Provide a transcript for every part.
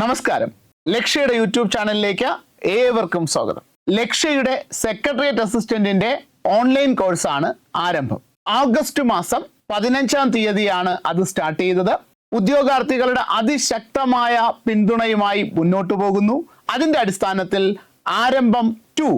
നമസ്കാരം. ലക്ഷ്യയുടെ യൂട്യൂബ് ചാനലിലേക്ക് ഏവർക്കും സ്വാഗതം. ലക്ഷ്യയുടെ സെക്രട്ടേറിയറ്റ് അസിസ്റ്റന്റിന്റെ ഓൺലൈൻ കോഴ്സാണ് ആരംഭം. ഓഗസ്റ്റ് മാസം പതിനഞ്ചാം തീയതിയാണ് അത് സ്റ്റാർട്ട് ചെയ്തത്. ഉദ്യോഗാർത്ഥികളുടെ അതിശക്തമായ പിന്തുണയുമായി മുന്നോട്ടു പോകുന്നു. അതിന്റെ അടിസ്ഥാനത്തിൽ ആരംഭം ടു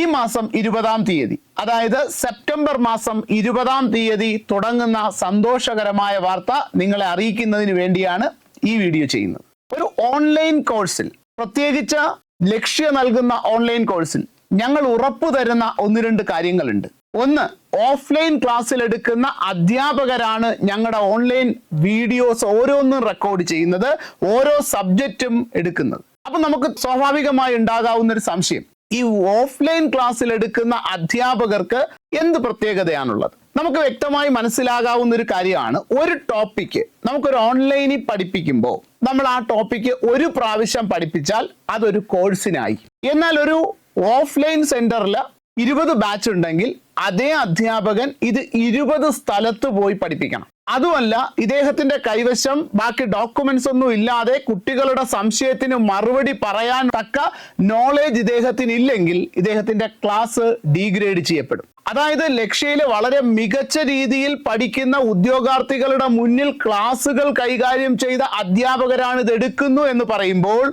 ഈ മാസം ഇരുപതാം തീയതി. അതായത് സെപ്റ്റംബർ മാസം ഇരുപതാം തീയതി തുടങ്ങുന്ന സന്തോഷകരമായ വാർത്ത നിങ്ങളെ അറിയിക്കുന്നതിന് വേണ്ടിയാണ് ഈ വീഡിയോ ചെയ്യുന്നത്. ഒരു ഓൺലൈൻ കോഴ്സിൽ പ്രത്യേകിച്ച് ലക്ഷ്യ നൽകുന്ന ഓൺലൈൻ കോഴ്സിൽ ഞങ്ങൾ ഉറപ്പു തരുന്ന ഒന്ന് രണ്ട് കാര്യങ്ങളുണ്ട്. ഒന്ന് ഓഫ്ലൈൻ ക്ലാസ്സിൽ എടുക്കുന്ന അധ്യാപകരാണ് ഞങ്ങളുടെ ഓൺലൈൻ വീഡിയോസ് ഓരോന്നും റെക്കോർഡ് ചെയ്യുന്നത് ഓരോ സബ്ജക്റ്റും എടുക്കുന്നത്. അപ്പൊ നമുക്ക് സ്വാഭാവികമായി ഉണ്ടാകാവുന്ന ഒരു സംശയം. ഈ ഓഫ്ലൈൻ ക്ലാസ്സിൽ എടുക്കുന്ന അധ്യാപകർക്ക് എന്ത് പ്രത്യേകതയാണുള്ളത്? നമുക്ക് വ്യക്തമായി മനസ്സിലാകാവുന്ന ഒരു കാര്യമാണ് ഒരു ടോപ്പിക്ക് നമുക്കൊരു ഓൺലൈനിൽ പഠിപ്പിക്കുമ്പോൾ നമ്മൾ ആ ടോപ്പിക്ക് ഒരു പ്രാവശ്യം പഠിപ്പിച്ചാൽ അതൊരു കോഴ്സിനായി എന്നാൽ ഒരു ഓഫ്ലൈൻ സെന്ററിൽ ഇരുപത് ബാച്ച് ഉണ്ടെങ്കിൽ അതേ അധ്യാപകൻ ഇത് ഇരുപത് സ്ഥലത്ത് പോയി പഠിപ്പിക്കണം. അതുമല്ല ഇദ്ദേഹത്തിന്റെ കൈവശം ബാക്കി ഡോക്യുമെന്റ്സ് ഒന്നും ഇല്ലാതെ കുട്ടികളുടെ സംശയത്തിന് മറുപടി പറയാൻ തക്ക നോളേജ് ഇദ്ദേഹത്തിന് ഇല്ലെങ്കിൽ ഇദ്ദേഹത്തിന്റെ ക്ലാസ് ഡീഗ്രേഡ് ചെയ്യപ്പെടും. അതായത് ലക്ഷ്യയിൽ വളരെ മികച്ച രീതിയിൽ പഠിക്കുന്ന ഉദ്യോഗാർത്ഥികളുടെ മുന്നിൽ ക്ലാസുകൾ കൈകാര്യം ചെയ്ത അധ്യാപകരാണ് ഇത് എടുക്കുന്നു എന്ന് പറയുമ്പോൾ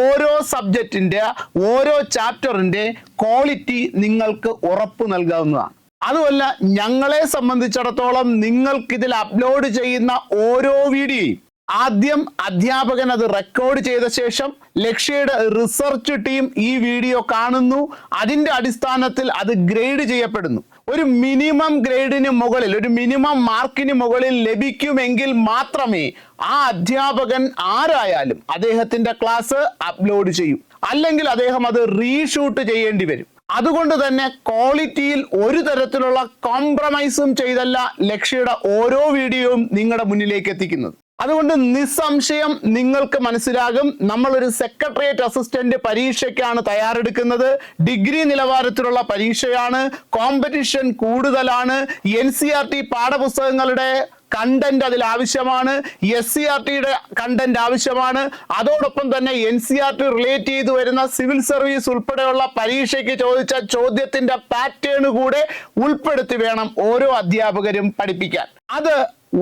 ഓരോ സബ്ജക്റ്റിന്റെ ഓരോ ചാപ്റ്ററിന്റെ ക്വാളിറ്റി നിങ്ങൾക്ക് ഉറപ്പ് നൽകാവുന്നതാണ്. അതുമല്ല ഞങ്ങളെ സംബന്ധിച്ചിടത്തോളം നിങ്ങൾക്ക് ഇതിൽ അപ്ലോഡ് ചെയ്യുന്ന ഓരോ വീഡിയോയും ആദ്യം അധ്യാപകൻ അത് റെക്കോർഡ് ചെയ്ത ശേഷം ലക്ഷ്യയുടെ റിസർച്ച് ടീം ഈ വീഡിയോ കാണുന്നു. അതിന്റെ അടിസ്ഥാനത്തിൽ അത് ഗ്രേഡ് ചെയ്യപ്പെടുന്നു. ഒരു മിനിമം ഗ്രേഡിന് മുകളിൽ ഒരു മിനിമം മാർക്കിന് മുകളിൽ ലഭിക്കുമെങ്കിൽ മാത്രമേ ആ അധ്യാപകൻ ആരായാലും അദ്ദേഹത്തിന്റെ ക്ലാസ് അപ്ലോഡ് ചെയ്യൂ. അല്ലെങ്കിൽ അദ്ദേഹം അത് റീഷൂട്ട് ചെയ്യേണ്ടി വരും. അതുകൊണ്ട് തന്നെ ക്വാളിറ്റിയിൽ ഒരു തരത്തിലുള്ള കോംപ്രമൈസും ചെയ്തല്ല ലക്ഷ്യയുടെ ഓരോ വീഡിയോയും നിങ്ങളുടെ മുന്നിലേക്ക് എത്തിക്കുന്നത്. അതുകൊണ്ട് നിസ്സംശയം നിങ്ങൾക്ക് മനസ്സിലാകും. നമ്മൾ ഒരു സെക്രട്ടേറിയറ്റ് അസിസ്റ്റന്റ് പരീക്ഷയ്ക്കാണ് തയ്യാറെടുക്കുന്നത്. ഡിഗ്രി നിലവാരത്തിലുള്ള പരീക്ഷയാണ്. കോമ്പറ്റീഷൻ കൂടുതലാണ്. എൻ സി ആർ ടി പാഠപുസ്തകങ്ങളുടെ കണ്ടന്റ് അതിൽ ആവശ്യമാണ് എസ് സി ആർ ടിയുടെ കണ്ടന്റ് ആവശ്യമാണ്. അതോടൊപ്പം തന്നെ N C R T relate ചെയ്തു വരുന്ന സിവിൽ സർവീസ് ഉൾപ്പെടെയുള്ള പരീക്ഷയ്ക്ക് ചോദിച്ച ചോദ്യത്തിന്റെ പാറ്റേൺ കൂടെ ഉൾപ്പെടുത്തി വേണം ഓരോ അധ്യാപകരും പഠിപ്പിക്കാൻ. അത്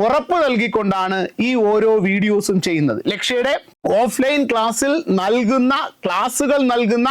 ഉറപ്പ് നൽകിക്കൊണ്ടാണ് ഈ ഓരോ വീഡിയോസും ചെയ്യുന്നത്. ലക്ഷ്യയുടെ ഓഫ്ലൈൻ ക്ലാസ്സിൽ നൽകുന്ന ക്ലാസ്സുകൾ നൽകുന്ന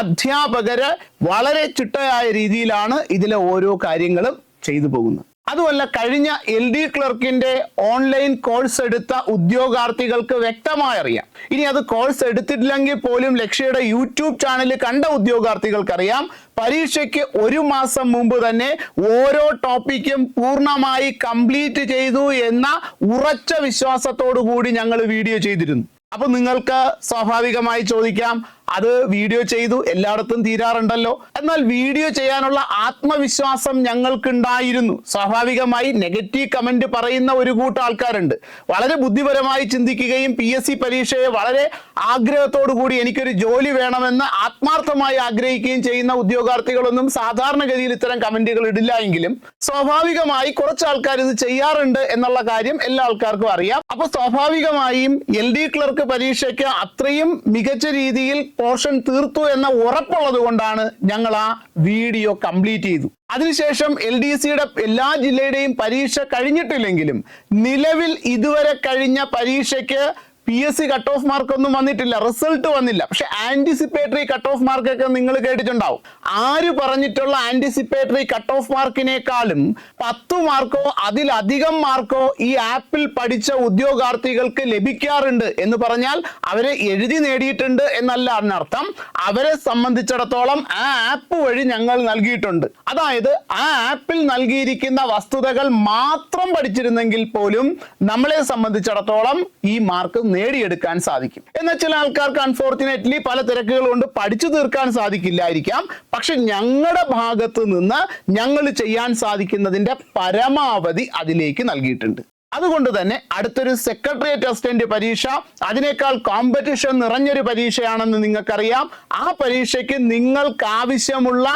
അധ്യാപകര് വളരെ ചിട്ടയായ രീതിയിലാണ് ഇതിലെ ഓരോ കാര്യങ്ങളും ചെയ്തു പോകുന്നത്. അതുമല്ല കഴിഞ്ഞ എൽ ഡി ക്ലർക്കിന്റെ ഓൺലൈൻ കോഴ്സ് എടുത്ത ഉദ്യോഗാർത്ഥികൾക്ക് വ്യക്തമായി അറിയാം ഇനി അത് കോഴ്സ് എടുത്തിട്ടില്ലെങ്കിൽ പോലും ലക്ഷ്യയുടെ യൂട്യൂബ് ചാനൽ കണ്ട ഉദ്യോഗാർത്ഥികൾക്കറിയാം പരീക്ഷയ്ക്ക് ഒരു മാസം മുമ്പ് തന്നെ ഓരോ ടോപ്പിക്കും പൂർണമായി കംപ്ലീറ്റ് ചെയ്തു എന്ന ഉറച്ച വിശ്വാസത്തോടു കൂടി ഞങ്ങൾ വീഡിയോ ചെയ്തിരുന്നു. അപ്പൊ നിങ്ങൾക്ക് സ്വാഭാവികമായി ചോദിക്കാം അത് വീഡിയോ ചെയ്തു എല്ലായിടത്തും തീരാറുണ്ടല്ലോ. എന്നാൽ വീഡിയോ ചെയ്യാനുള്ള ആത്മവിശ്വാസം ഞങ്ങൾക്കുണ്ടായിരുന്നു. സ്വാഭാവികമായി നെഗറ്റീവ് കമന്റ് പറയുന്ന ഒരു കൂട്ടം ആൾക്കാരുണ്ട്. വളരെ ബുദ്ധിപരമായി ചിന്തിക്കുകയും പി എസ് സി പരീക്ഷയെ വളരെ ആഗ്രഹത്തോടു കൂടി എനിക്കൊരു ജോലി വേണമെന്ന് ആത്മാർത്ഥമായി ആഗ്രഹിക്കുകയും ചെയ്യുന്ന ഉദ്യോഗാർത്ഥികളൊന്നും സാധാരണഗതിയിൽ ഇത്തരം കമന്റുകൾ ഇടില്ല എങ്കിലും സ്വാഭാവികമായി കുറച്ച് ആൾക്കാർ ഇത് ചെയ്യാറുണ്ട് എന്നുള്ള കാര്യം എല്ലാ ആൾക്കാർക്കും അറിയാം. അപ്പൊ സ്വാഭാവികമായും എൽ ഡി ക്ലർക്ക് പരീക്ഷയ്ക്ക് അത്രയും മികച്ച രീതിയിൽ പോർഷൻ തീർത്തു എന്ന ഉറപ്പുള്ളത് കൊണ്ടാണ് ഞങ്ങൾ ആ വീഡിയോ കംപ്ലീറ്റ് ചെയ്തു. അതിനുശേഷം എൽ ഡി സിയുടെ എല്ലാ ജില്ലയുടെയും പരീക്ഷ കഴിഞ്ഞിട്ടില്ലെങ്കിലും നിലവിൽ ഇതുവരെ കഴിഞ്ഞ പരീക്ഷയ്ക്ക് P S C cut off mark ഒന്നും വന്നിട്ടില്ല. റിസൾട്ട് വന്നില്ല. പക്ഷെ ആന്റിസിപ്പേറ്ററി കട്ട് ഓഫ് മാർക്കൊക്കെ നിങ്ങൾ കേട്ടിട്ടുണ്ടാവും. ആര് പറഞ്ഞിട്ടുള്ള ആന്റിസിപ്പേറ്ററി കട്ട് ഓഫ് മാർക്കിനേക്കാളും പത്ത് മാർക്കോ അതിലധികം മാർക്കോ ഈ ആപ്പിൽ പഠിച്ച ഉദ്യോഗാർത്ഥികൾക്ക് ലഭിക്കാറുണ്ട് എന്ന് പറഞ്ഞാൽ അവരെ എഴുതി നേടിയിട്ടുണ്ട് എന്നല്ല അതിനർത്ഥം. അവരെ സംബന്ധിച്ചിടത്തോളം ആ ആപ്പ് വഴി ഞങ്ങൾ നൽകിയിട്ടുണ്ട്. അതായത് ആ ആപ്പിൽ നൽകിയിരിക്കുന്ന വസ്തുതകൾ മാത്രം പഠിച്ചിരുന്നെങ്കിൽ പോലും നമ്മളെ സംബന്ധിച്ചിടത്തോളം ഈ മാർക്ക് നേടിയെടുക്കാൻ സാധിക്കും. എന്നാൽ ചില ആൾക്കാർക്ക് അൺഫോർച്ചുനേറ്റ്ലി പല തിരക്കുകൾ കൊണ്ട് പഠിച്ചു തീർക്കാൻ സാധിക്കില്ലായിരിക്കാം. പക്ഷെ ഞങ്ങളുടെ ഭാഗത്ത് നിന്ന് ഞങ്ങൾ ചെയ്യാൻ സാധിക്കുന്നതിന്റെ പരമാവധി അതിലേക്ക് നൽകിയിട്ടുണ്ട്. അതുകൊണ്ട് തന്നെ അടുത്തൊരു സെക്രട്ടേറിയറ്റ് അസിസ്റ്റന്റ് പരീക്ഷ അതിനേക്കാൾ കോമ്പറ്റീഷൻ നിറഞ്ഞൊരു പരീക്ഷയാണെന്ന് നിങ്ങൾക്കറിയാം. ആ പരീക്ഷയ്ക്ക് നിങ്ങൾക്ക് ആവശ്യമുള്ള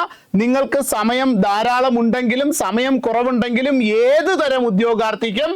നിങ്ങൾക്ക് സമയം ധാരാളം ഉണ്ടെങ്കിലും സമയം കുറവുണ്ടെങ്കിലും ഏത് തരം ഉദ്യോഗാർത്ഥിക്കും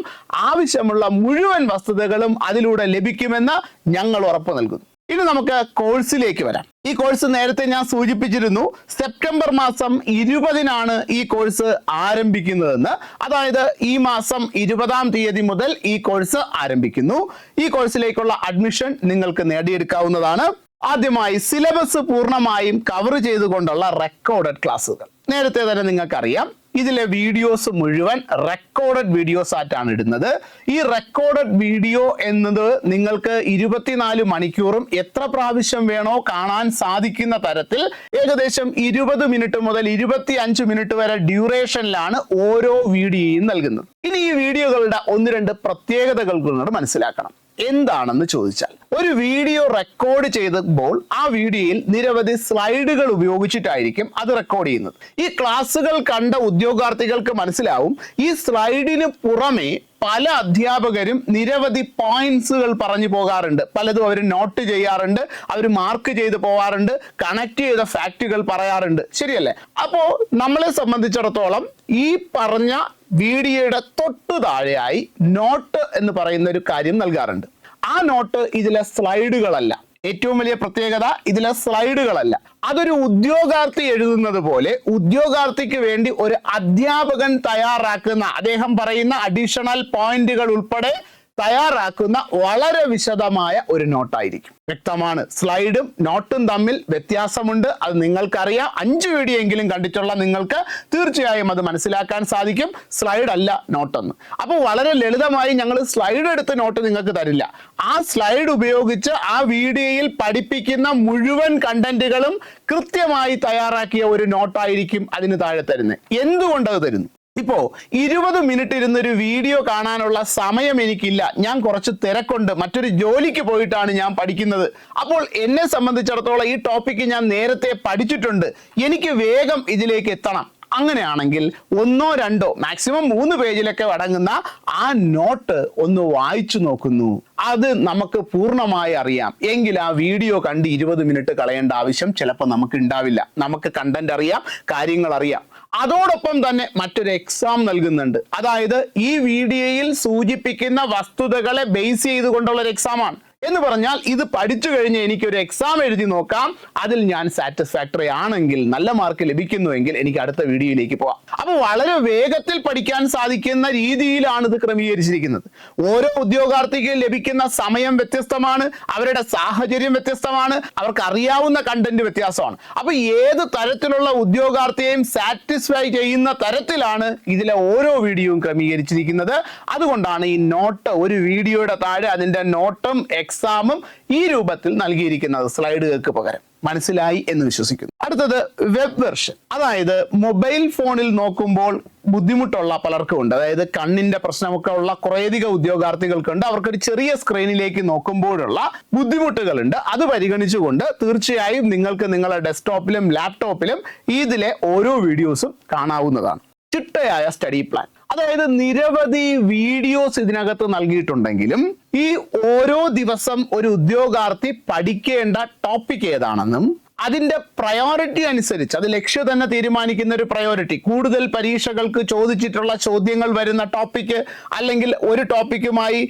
ആവശ്യമുള്ള മുഴുവൻ വസ്തുതകളും അതിലൂടെ ലഭിക്കുമെന്ന് ഞങ്ങൾ ഉറപ്പു നൽകുന്നു. ഇനി നമുക്ക് കോഴ്സിലേക്ക് വരാം. ഈ കോഴ്സ് നേരത്തെ ഞാൻ സൂചിപ്പിച്ചിരുന്നു. സെപ്റ്റംബർ മാസം ഇരുപതിനാണ് ഈ കോഴ്സ് ആരംഭിക്കുന്നതെന്ന്. അതായത് ഈ മാസം ഇരുപതാം തീയതി മുതൽ ഈ കോഴ്സ് ആരംഭിക്കുന്നു. ഈ കോഴ്സിലേക്കുള്ള അഡ്മിഷൻ നിങ്ങൾക്ക് നേടിയെടുക്കാവുന്നതാണ്. ആദ്യമായി സിലബസ് പൂർണമായും കവർ ചെയ്തുകൊണ്ടുള്ള റെക്കോർഡഡ് ക്ലാസ്സുകൾ. നേരത്തെ തന്നെ നിങ്ങൾക്കറിയാം. ഇതിലെ വീഡിയോസ് മുഴുവൻ റെക്കോർഡഡ് വീഡിയോസ് ആയിട്ടാണ് ഇടുന്നത്. ഈ റെക്കോർഡഡ് വീഡിയോ എന്നത് നിങ്ങൾക്ക് ഇരുപത്തിനാല് മണിക്കൂറും എത്ര പ്രാവശ്യം വേണോ കാണാൻ സാധിക്കുന്ന തരത്തിൽ ഏകദേശം ഇരുപത് മിനിറ്റ് മുതൽ ഇരുപത്തി മിനിറ്റ് വരെ ഡ്യൂറേഷനിലാണ് ഓരോ വീഡിയോയും നൽകുന്നത്. ഇനി ഈ വീഡിയോകളുടെ ഒന്ന് രണ്ട് പ്രത്യേകതകൾ കൂടെ മനസ്സിലാക്കണം. എന്താണെന്ന് ചോദിച്ചാൽ ഒരു വീഡിയോ റെക്കോർഡ് ചെയ്തപ്പോൾ ആ വീഡിയോയിൽ നിരവധി സ്ലൈഡുകൾ ഉപയോഗിച്ചിട്ടായിരിക്കും അത് റെക്കോർഡ് ചെയ്യുന്നത്. ഈ ക്ലാസ്സുകൾ കണ്ട ഉദ്യോഗാർത്ഥികൾക്ക് മനസ്സിലാവും ഈ സ്ലൈഡിന് പുറമെ പല അധ്യാപകരും നിരവധി പോയിന്റ്സുകൾ പറഞ്ഞു പോകാറുണ്ട്. പലതും അവർ നോട്ട് ചെയ്യാറുണ്ട് അവർ മാർക്ക് ചെയ്ത് പോവാറുണ്ട് കണക്ട് ചെയ്ത ഫാക്റ്റുകൾ പറയാറുണ്ട്. ശരിയല്ലേ? അപ്പോൾ നമ്മളെ സംബന്ധിച്ചിടത്തോളം ഈ പറഞ്ഞ വീഡിയോയുടെ തൊട്ടു താഴെയായി നോട്ട് എന്ന് പറയുന്ന ഒരു കാര്യം നൽകാറുണ്ട്. ആ നോട്ട് ഇതിലെ സ്ലൈഡുകളല്ല ഏറ്റവും വലിയ പ്രത്യേകത ഇതിലെ സ്ലൈഡുകളല്ല അതൊരു ഉദ്യോഗാർത്ഥി എഴുതുന്നത് പോലെ ഉദ്യോഗാർത്ഥിക്ക് വേണ്ടി ഒരു അധ്യാപകൻ തയ്യാറാക്കുന്ന അദ്ദേഹം പറയുന്ന അഡീഷണൽ പോയിന്റുകൾ ഉൾപ്പെടെ തയ്യാറാക്കുന്ന വളരെ വിശദമായ ഒരു നോട്ടായിരിക്കും. വ്യക്തമാണ്. സ്ലൈഡും നോട്ടും തമ്മിൽ വ്യത്യാസമുണ്ട്. അത് നിങ്ങൾക്കറിയാം. അഞ്ച് വീഡിയോ എങ്കിലും കണ്ടിട്ടുള്ള നിങ്ങൾക്ക് തീർച്ചയായും അത് മനസ്സിലാക്കാൻ സാധിക്കും. സ്ലൈഡ് അല്ല നോട്ടെന്ന്. അപ്പോൾ വളരെ ലളിതമായി ഞങ്ങൾ സ്ലൈഡ് എടുത്ത് നോട്ട് നിങ്ങൾക്ക് തരില്ല. ആ സ്ലൈഡ് ഉപയോഗിച്ച് ആ വീഡിയോയിൽ പഠിപ്പിക്കുന്ന മുഴുവൻ കണ്ടന്റുകളും കൃത്യമായി തയ്യാറാക്കിയ ഒരു നോട്ടായിരിക്കും അതിന് താഴെ തരുന്നത്. എന്തുകൊണ്ടത് തരുന്നു? ഇപ്പോ ഇരുപത് മിനിറ്റ് ഇരുന്നൊരു വീഡിയോ കാണാനുള്ള സമയം എനിക്കില്ല. ഞാൻ കുറച്ച് തിരക്കുണ്ട്. മറ്റൊരു ജോലിക്ക് പോയിട്ടാണ് ഞാൻ പഠിക്കുന്നത്. അപ്പോൾ എന്നെ സംബന്ധിച്ചിടത്തോളം ഈ ടോപ്പിക്ക് ഞാൻ നേരത്തെ പഠിച്ചിട്ടുണ്ട്. എനിക്ക് വേഗം ഇതിലേക്ക് എത്തണം. അങ്ങനെയാണെങ്കിൽ ഒന്നോ രണ്ടോ മാക്സിമം മൂന്ന് പേജിലൊക്കെ അടങ്ങുന്ന ആ നോട്ട് ഒന്ന് വായിച്ചു നോക്കുന്നു. അത് നമുക്ക് പൂർണമായി അറിയാം. എങ്കിൽ ആ വീഡിയോ കണ്ട് ഇരുപത് മിനിറ്റ് കളയേണ്ട ആവശ്യം ചിലപ്പോൾ നമുക്ക് ഉണ്ടാവില്ല. നമുക്ക് കണ്ടന്റ് അറിയാം കാര്യങ്ങൾ അറിയാം. അതോടൊപ്പം തന്നെ മറ്റൊരു എക്സാം നൽകുന്നുണ്ട്. അതായത് ഈ വീഡിയോയിൽ സൂചിപ്പിക്കുന്ന വസ്തുതകളെ ബേസ് ചെയ്തുകൊണ്ടുള്ള ഒരു എക്സാമാണ് എന്ന് പറഞ്ഞാൽ ഇത് പഠിച്ചു കഴിഞ്ഞ് എനിക്കൊരു എക്സാം എഴുതി നോക്കാം. അതിൽ ഞാൻ സാറ്റിസ്ഫാക്ടറി ആണെങ്കിൽ നല്ല മാർക്ക് ലഭിക്കുന്നുവെങ്കിൽ എനിക്ക് അടുത്ത വീഡിയോയിലേക്ക് പോവാം അപ്പോൾ വളരെ വേഗത്തിൽ പഠിക്കാൻ സാധിക്കുന്ന രീതിയിലാണ് ഇത് ക്രമീകരിച്ചിരിക്കുന്നത്. ഓരോ ഉദ്യോഗാർത്ഥിക്ക് ലഭിക്കുന്ന സമയം വ്യത്യസ്തമാണ് അവരുടെ സാഹചര്യം വ്യത്യസ്തമാണ് അവർക്ക് അറിയാവുന്ന കണ്ടന്റ് വ്യത്യാസമാണ്. അപ്പോൾ ഏത് തരത്തിലുള്ള ഉദ്യോഗാർത്ഥിയെയും സാറ്റിസ്ഫൈ ചെയ്യുന്ന തരത്തിലാണ് ഇതിലെ ഓരോ വീഡിയോയും ക്രമീകരിച്ചിരിക്കുന്നത്. അതുകൊണ്ടാണ് ഈ നോട്ട് ഒരു വീഡിയോയുടെ താഴെ അതിന്റെ നോട്ടും എക്സാമും ഈ രൂപത്തിൽ നൽകിയിരിക്കുന്നത്. സ്ലൈഡുകൾക്ക് പകരം. മനസ്സിലായി എന്ന് വിശ്വസിക്കുന്നു. അടുത്തത് വെബ് വെർഷൻ അതായത് മൊബൈൽ ഫോണിൽ നോക്കുമ്പോൾ ബുദ്ധിമുട്ടുള്ള പലർക്കും ഉണ്ട് അതായത് കണ്ണിന്റെ പ്രശ്നമൊക്കെ ഉള്ള കുറേയധികം ഉദ്യോഗാർത്ഥികൾക്കുണ്ട്. അവർക്കൊരു ചെറിയ സ്ക്രീനിലേക്ക് നോക്കുമ്പോഴുള്ള ബുദ്ധിമുട്ടുകളുണ്ട്. അത് പരിഗണിച്ചുകൊണ്ട് തീർച്ചയായും നിങ്ങൾക്ക് നിങ്ങളുടെ ഡെസ്ക്ടോപ്പിലും ലാപ്ടോപ്പിലും ഇതിലെ ഓരോ വീഡിയോസും കാണാവുന്നതാണ്. ചിട്ടയായ സ്റ്റഡി പ്ലാൻ അതായത് നിരവധി വീഡിയോസ് ഇതിനകത്ത് നൽകിയിട്ടുണ്ടെങ്കിലും ഈ ഓരോ ദിവസം ഒരു ഉദ്യോഗാർത്ഥി പഠിക്കേണ്ട ടോപ്പിക് ഏതാണെന്നും അതിന്റെ പ്രയോറിറ്റി അനുസരിച്ച് അത് ലക്ഷ്യം തന്നെ തീരുമാനിക്കുന്ന ഒരു പ്രയോറിറ്റി കൂടുതൽ പരീക്ഷകൾക്ക് ചോദിച്ചിട്ടുള്ള ചോദ്യങ്ങൾ വരുന്ന ടോപ്പിക്ക് അല്ലെങ്കിൽ ഒരു ടോപ്പിക്കുമായി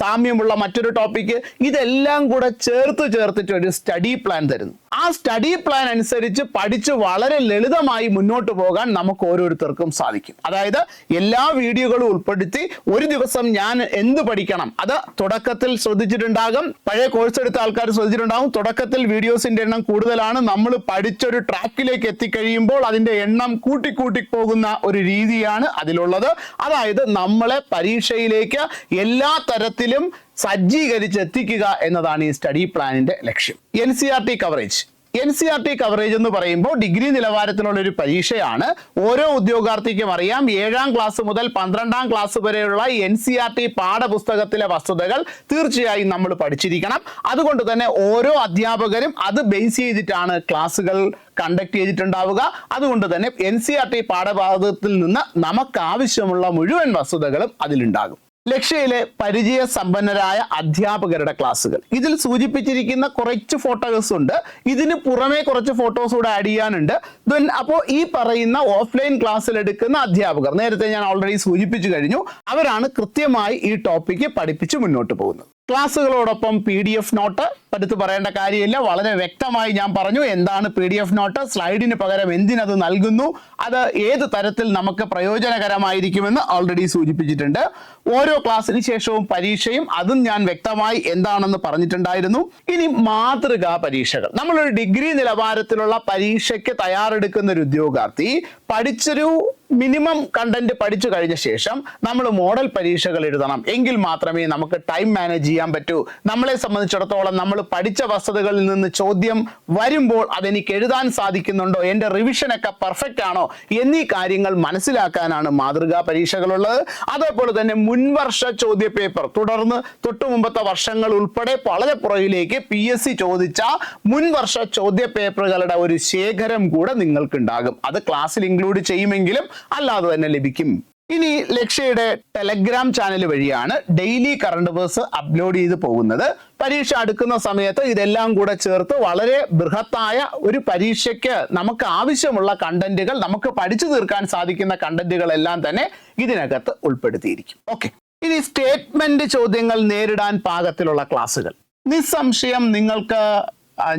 സാമ്യമുള്ള മറ്റൊരു ടോപ്പിക്ക് ഇതെല്ലാം കൂടെ ചേർത്ത് ചേർത്തിട്ട് ഒരു സ്റ്റഡി പ്ലാൻ തരുന്നു. ആ സ്റ്റഡി പ്ലാൻ അനുസരിച്ച് പഠിച്ച് വളരെ ലളിതമായി മുന്നോട്ട് പോകാൻ നമുക്ക് ഓരോരുത്തർക്കും സാധിക്കും. അതായത് എല്ലാ വീഡിയോകളും ഉൾപ്പെടുത്തി ഒരു ദിവസം ഞാൻ എന്ത് പഠിക്കണം? അത് തുടക്കത്തിൽ ശ്രദ്ധിച്ചിട്ടുണ്ടാകും. പഴയ കോഴ്സ് എടുത്ത ആൾക്കാർ ശ്രദ്ധിച്ചിട്ടുണ്ടാകും. തുടക്കത്തിൽ വീഡിയോസിന്റെ എണ്ണം കൂടുതലാണ്. നമ്മൾ പഠിച്ചൊരു ട്രാക്കിലേക്ക് എത്തിക്കഴിയുമ്പോൾ അതിന്റെ എണ്ണം കൂട്ടിക്കൂട്ടി പോകുന്ന ഒരു രീതിയാണ് അതിലുള്ളത്. അതായത് നമ്മളെ പരീക്ഷയിലേക്ക് എല്ലാ തരത്തിലും സജ്ജീകരിച്ച് എത്തിക്കുക എന്നതാണ് ഈ സ്റ്റഡി പ്ലാനിന്റെ ലക്ഷ്യം. N C R T coverage N C R T coverage എന്ന് പറയുമ്പോൾ ഡിഗ്രി നിലവാരത്തിലുള്ള ഒരു പരീക്ഷയാണ്. ഓരോ ഉദ്യോഗാർത്ഥിക്കും അറിയാം. ഏഴാം ക്ലാസ് മുതൽ പന്ത്രണ്ടാം ക്ലാസ് വരെയുള്ള എൻ സി ആർ ടി പാഠപുസ്തകത്തിലെ വസ്തുതകൾ തീർച്ചയായും നമ്മൾ പഠിച്ചിരിക്കണം. അതുകൊണ്ട് തന്നെ ഓരോ അധ്യാപകരും അത് ബേസ് ചെയ്തിട്ടാണ് ക്ലാസ്സുകൾ കണ്ടക്ട് ചെയ്തിട്ടുണ്ടാവുക. അതുകൊണ്ട് തന്നെ എൻ സി ആർ ടി പാഠഭാഗത്തിൽ നിന്ന് നമുക്ക് ആവശ്യമുള്ള മുഴുവൻ വസ്തുതകളും അതിലുണ്ടാകും. ലക്ഷ്യയിലെ പരിചയ സമ്പന്നരായ അധ്യാപകരുടെ ക്ലാസ്സുകൾ. ഇതിൽ സൂചിപ്പിച്ചിരിക്കുന്ന കുറച്ച് ഫോട്ടോസ് ഉണ്ട്. ഇതിന് പുറമെ കുറച്ച് ഫോട്ടോസ് കൂടെ ആഡ് ചെയ്യാനുണ്ട്. ദെൻ അപ്പോൾ ഈ പറയുന്ന ഓഫ്ലൈൻ ക്ലാസ്സിൽ എടുക്കുന്ന അധ്യാപകർ നേരത്തെ ഞാൻ ഓൾറെഡി സൂചിപ്പിച്ചു കഴിഞ്ഞു അവരാണ് കൃത്യമായി ഈ ടോപ്പിക്ക് പഠിപ്പിച്ച് മുന്നോട്ട് പോകുന്നത്. ക്ലാസ്സുകളോടൊപ്പം പി ഡി എഫ് നോട്ട് പടുത്ത് പറയേണ്ട കാര്യമില്ല. വളരെ വ്യക്തമായി ഞാൻ പറഞ്ഞു. എന്താണ് പി ഡി എഫ് നോട്ട്? സ്ലൈഡിന് പകരം എന്തിനത് നൽകുന്നു? അത് ഏത് തരത്തിൽ നമുക്ക് പ്രയോജനകരമായിരിക്കുമെന്ന് ഓൾറെഡി സൂചിപ്പിച്ചിട്ടുണ്ട്. ഓരോ ക്ലാസ്സിന് ശേഷവും പരീക്ഷയും അതും ഞാൻ വ്യക്തമായി എന്താണെന്ന് പറഞ്ഞിട്ടുണ്ടായിരുന്നു. ഇനി മാതൃകാ പരീക്ഷകൾ. നമ്മളൊരു ഡിഗ്രി നിലവാരത്തിലുള്ള പരീക്ഷയ്ക്ക് തയ്യാറെടുക്കുന്ന ഒരു ഉദ്യോഗാർത്ഥി പഠിച്ചൊരു മിനിമം കണ്ടന്റ് പഠിച്ചു കഴിഞ്ഞ ശേഷം നമ്മൾ മോഡൽ പരീക്ഷകൾ എഴുതണം. എങ്കിൽ മാത്രമേ നമുക്ക് ടൈം മാനേജ് ചെയ്യാൻ പറ്റൂ. നമ്മളെ സംബന്ധിച്ചിടത്തോളം നമ്മൾ പഠിച്ച വസ്തുതകളിൽ നിന്ന് ചോദ്യം വരുമ്പോൾ അതെനിക്ക് എഴുതാൻ സാധിക്കുന്നുണ്ടോ? എന്റെ റിവിഷനൊക്കെ പെർഫെക്റ്റ് ആണോ? എന്നീ കാര്യങ്ങൾ മനസ്സിലാക്കാനാണ് മാതൃകാ പരീക്ഷകളുള്ളത്. അതേപോലെ തന്നെ മുൻവർഷ ചോദ്യ പേപ്പർ തുടർന്ന് തൊട്ടു മുമ്പത്തെ വർഷങ്ങൾ ഉൾപ്പെടെ വളരെ പുറകിലേക്ക് പി എസ് സി ചോദിച്ച മുൻവർഷ ചോദ്യ പേപ്പറുകളുടെ ഒരു ശേഖരം കൂടെ നിങ്ങൾക്കുണ്ടാകും. അത് ക്ലാസ്സിൽ ഇൻക്ലൂഡ് ചെയ്യുമെങ്കിലും അല്ലാതെ തന്നെ ലഭിക്കും. ഇനി ലക്ഷ്യയുടെ ടെലഗ്രാം ചാനൽ വഴിയാണ് ഡെയിലി കറണ്ട് വേഴ്സ് അപ്ലോഡ് ചെയ്ത് പോകുന്നത്. പരീക്ഷ അടുക്കുന്ന സമയത്ത് ഇതെല്ലാം കൂടെ ചേർത്ത് വളരെ ബൃഹത്തായ ഒരു പരീക്ഷയ്ക്ക് നമുക്ക് ആവശ്യമുള്ള കണ്ടന്റുകൾ നമുക്ക് പഠിച്ചു തീർക്കാൻ സാധിക്കുന്ന കണ്ടന്റുകളെല്ലാം തന്നെ ഇതിനകത്ത് ഉൾപ്പെടുത്തിയിരിക്കും. ഓക്കെ ഇനി സ്റ്റേറ്റ്മെന്റ് ചോദ്യങ്ങൾ നേരിടാൻ പാകത്തിലുള്ള ക്ലാസ്സുകൾ. നിസ്സംശയം നിങ്ങൾക്ക്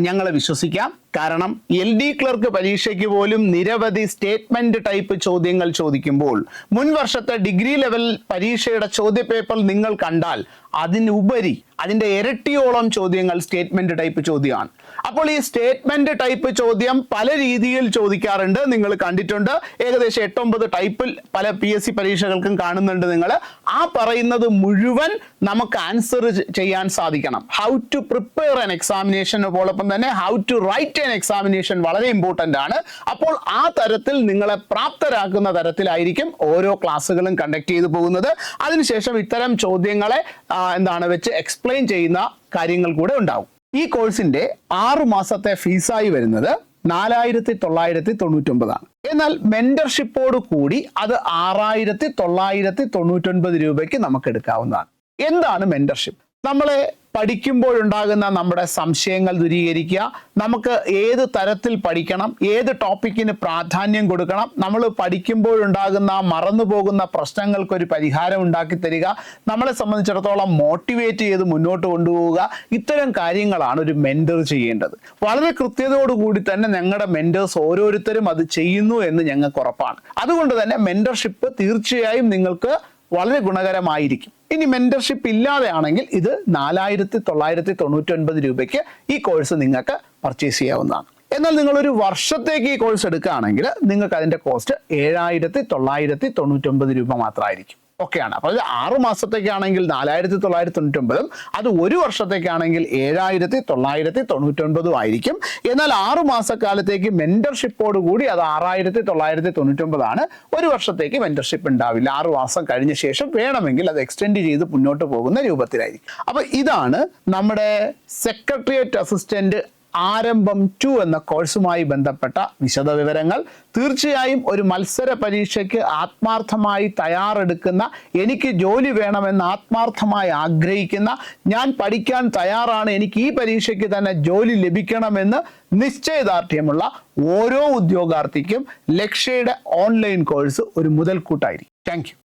ഞങ്ങളെ വിശ്വസിക്കാം. കാരണം എൽ ഡി ക്ലർക്ക് പരീക്ഷയ്ക്ക് പോലും നിരവധി സ്റ്റേറ്റ്മെന്റ് ടൈപ്പ് ചോദ്യങ്ങൾ ചോദിക്കുമ്പോൾ മുൻ വർഷത്തെ ഡിഗ്രി ലെവൽ പരീക്ഷയുടെ ചോദ്യപേപ്പർ നിങ്ങൾ കണ്ടാൽ അതിനുപരി അതിന്റെ ഇരട്ടിയോളം ചോദ്യങ്ങൾ സ്റ്റേറ്റ്മെന്റ് ടൈപ്പ് ചോദ്യമാണ്. അപ്പോൾ ഈ സ്റ്റേറ്റ്മെന്റ് ടൈപ്പ് ചോദ്യം പല രീതിയിൽ ചോദിക്കാറുണ്ട്. നിങ്ങൾ കണ്ടിട്ടുണ്ട്. ഏകദേശം എട്ടൊമ്പത് ടൈപ്പിൽ പല പി എസ് സി പരീക്ഷകൾക്കും കാണുന്നുണ്ട് നിങ്ങൾ. ആ പറയുന്നത് മുഴുവൻ നമുക്ക് ആൻസർ ചെയ്യാൻ സാധിക്കണം. How to prepare an examination പോലൊപ്പം തന്നെ ഹൗ ടു റൈറ്റ് എക്സാമിനേഷൻ വളരെ ഇമ്പോർട്ടന്റ് ആണ്. അപ്പോൾ ആ തരത്തിൽ നിങ്ങളെ പ്രാപ്തരാക്കുന്ന തരത്തിലായിരിക്കും ഓരോ ക്ലാസ്സുകളും കണ്ടക്ട് ചെയ്തു പോകുന്നത്. അതിനുശേഷം ഇത്തരം ചോദ്യങ്ങളെ എന്താണ് വെച്ച് എക്സ്പ്ലെയിൻ ചെയ്യുന്ന കാര്യങ്ങൾ കൂടെ ഉണ്ടാവും. ഈ കോഴ്സിന്റെ ആറു മാസത്തെ ഫീസായി വരുന്നത് നാലായിരത്തി തൊള്ളായിരത്തി തൊണ്ണൂറ്റൊമ്പതാണ് എന്നാൽ മെന്റർഷിപ്പോട് കൂടി അത് ആറായിരത്തി തൊള്ളായിരത്തി തൊണ്ണൂറ്റൊൻപത് രൂപയ്ക്ക് നമുക്ക് എടുക്കാവുന്നതാണ്. എന്താണ് മെന്റർഷിപ്പ് നമ്മളെ പഠിക്കുമ്പോഴുണ്ടാകുന്ന നമ്മുടെ സംശയങ്ങൾ ദൂരീകരിക്കുക. നമുക്ക് ഏത് തരത്തിൽ പഠിക്കണം ഏത് ടോപ്പിക്കിന് പ്രാധാന്യം കൊടുക്കണം നമ്മൾ പഠിക്കുമ്പോഴുണ്ടാകുന്ന മറന്നു പോകുന്ന പ്രശ്നങ്ങൾക്ക് ഒരു പരിഹാരം ഉണ്ടാക്കി തരിക. നമ്മളെ സംബന്ധിച്ചിടത്തോളം മോട്ടിവേറ്റ് ചെയ്ത് മുന്നോട്ട് കൊണ്ടുപോവുക. ഇത്തരം കാര്യങ്ങളാണ് ഒരു മെന്റർ ചെയ്യേണ്ടത്. വളരെ കൃത്യതയോടുകൂടി തന്നെ ഞങ്ങളുടെ മെന്റേഴ്സ് ഓരോരുത്തരും അത് ചെയ്യുന്നു എന്ന് ഞങ്ങൾക്ക് ഉറപ്പാണ്. അതുകൊണ്ട് തന്നെ മെന്റർഷിപ്പ് തീർച്ചയായും നിങ്ങൾക്ക് വളരെ ഗുണകരമായിരിക്കും. ഇനി മെന്റർഷിപ്പ് ഇല്ലാതെയാണെങ്കിൽ ഇത് നാലായിരത്തി തൊള്ളായിരത്തി തൊണ്ണൂറ്റി ഒൻപത് രൂപയ്ക്ക് ഈ കോഴ്സ് നിങ്ങൾക്ക് പർച്ചേസ് ചെയ്യാവുന്നതാണ്. എന്നാൽ നിങ്ങൾ ഒരു വർഷത്തേക്ക് ഈ കോഴ്സ് എടുക്കുകയാണെങ്കിൽ നിങ്ങൾക്ക് അതിന്റെ കോസ്റ്റ് ഏഴായിരത്തി തൊള്ളായിരത്തി തൊണ്ണൂറ്റൊമ്പത് രൂപ മാത്രമായിരിക്കും. ഒക്കെയാണ്. അപ്പോൾ ഇത് ആറ് മാസത്തേക്കാണെങ്കിൽ നാലായിരത്തി തൊള്ളായിരത്തി തൊണ്ണൂറ്റൊമ്പതും അത് ഒരു വർഷത്തേക്കാണെങ്കിൽ ഏഴായിരത്തി തൊള്ളായിരത്തി തൊണ്ണൂറ്റൊൻപതും ആയിരിക്കും. എന്നാൽ ആറ് മാസക്കാലത്തേക്ക് മെന്റർഷിപ്പോട് കൂടി അത് ആറായിരത്തി തൊള്ളായിരത്തി തൊണ്ണൂറ്റൊമ്പതാണ് ഒരു വർഷത്തേക്ക് മെന്റർഷിപ്പ് ഉണ്ടാവില്ല. ആറ് മാസം കഴിഞ്ഞ ശേഷം വേണമെങ്കിൽ അത് എക്സ്റ്റെൻഡ് ചെയ്ത് മുന്നോട്ട് പോകുന്ന രൂപത്തിലായിരിക്കും. അപ്പോൾ ഇതാണ് നമ്മുടെ സെക്രട്ടേറിയറ്റ് അസിസ്റ്റന്റ് ആരംഭം ടു എന്ന കോഴ്സുമായി ബന്ധപ്പെട്ട വിശദ വിവരങ്ങൾ തീർച്ചയായും ഒരു മത്സര പരീക്ഷയ്ക്ക് ആത്മാർത്ഥമായി തയ്യാറെടുക്കുന്ന എനിക്ക് ജോലി വേണമെന്ന് ആത്മാർത്ഥമായി ആഗ്രഹിക്കുന്ന ഞാൻ പഠിക്കാൻ തയ്യാറാണ് എനിക്ക് ഈ പരീക്ഷയ്ക്ക് തന്നെ ജോലി ലഭിക്കണമെന്ന് നിശ്ചയദാർഢ്യമുള്ള ഓരോ ഉദ്യോഗാർത്ഥിക്കും ലക്ഷ്യയുടെ ഓൺലൈൻ കോഴ്സ് ഒരു മുതൽക്കൂട്ടായിരിക്കും. താങ്ക്